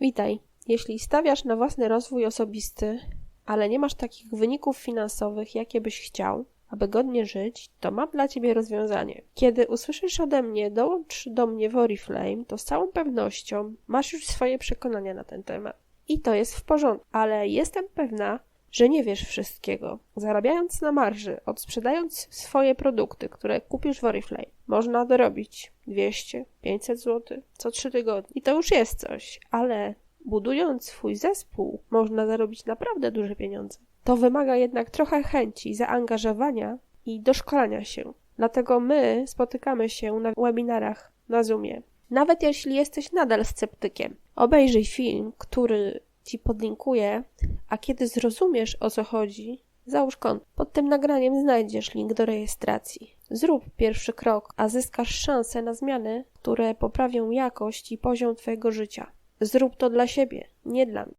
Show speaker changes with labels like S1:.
S1: Witaj. Jeśli stawiasz na własny rozwój osobisty, ale nie masz takich wyników finansowych, jakie byś chciał, aby godnie żyć, to mam dla Ciebie rozwiązanie. Kiedy usłyszysz ode mnie, dołącz do mnie w Oriflame, to z całą pewnością masz już swoje przekonania na ten temat. I to jest w porządku, ale jestem pewna, że nie wiesz wszystkiego. Zarabiając na marży, odsprzedając swoje produkty, które kupisz w Oriflame, można dorobić 200, 500 zł co 3 tygodnie. I to już jest coś, ale budując swój zespół, można zarobić naprawdę duże pieniądze. To wymaga jednak trochę chęci, zaangażowania i doszkolenia się. Dlatego my spotykamy się na webinarach na Zoomie. Nawet jeśli jesteś nadal sceptykiem, obejrzyj film, który ci podlinkuję, a kiedy zrozumiesz o co chodzi, załóż konto. Pod tym nagraniem znajdziesz link do rejestracji. Zrób pierwszy krok, a zyskasz szansę na zmiany, które poprawią jakość i poziom Twojego życia. Zrób to dla siebie, nie dla mnie.